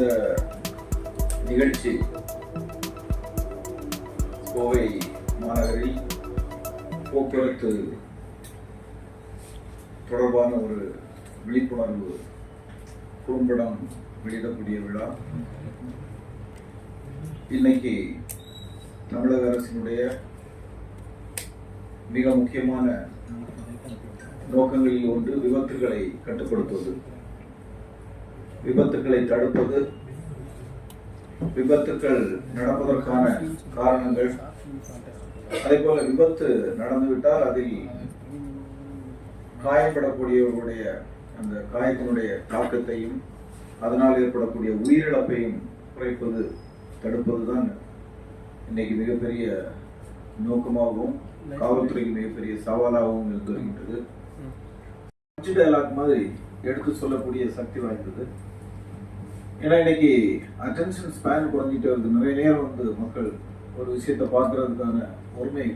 இந்த நிகழ்ச்சி கோவை மாநகரில் போக்குவரத்து தொடர்பான ஒரு விழிப்புணர்வு குறும்படம் வெளியிடக்கூடிய விழா. இன்னைக்கு தமிழக அரசினுடைய மிக முக்கியமான நோக்கங்களில் ஒன்று விபத்துகளை கட்டுப்படுத்துவது. விபத்துக்களை தடுப்பது விபத்துக்கள் நடப்பதற்கான காரணங்கள். அதே போல விபத்து நடந்துவிட்டால் அதில் காயப்படக்கூடியவர்களுடைய அந்த காயத்தினுடைய தாக்கத்தையும் அதனால் ஏற்படக்கூடிய உயிரிழப்பையும் குறைப்பது தடுப்பது தான் இன்னைக்கு மிகப்பெரிய நோக்கமாகவும் காவல்துறைக்கு மிகப்பெரிய சவாலாகவும் இருந்து வருகின்றது. மாதிரி எடுத்து சொல்லக்கூடிய சக்தி வாய்ந்தது. ஏன்னா இன்னைக்கு அட்டென்ஷன் ஸ்பேன் குறைஞ்சிட்டு வருது. நிறைய நேரம் வந்து மக்கள் ஒரு விஷயத்தை பார்க்கறதுக்கான பொறுமையை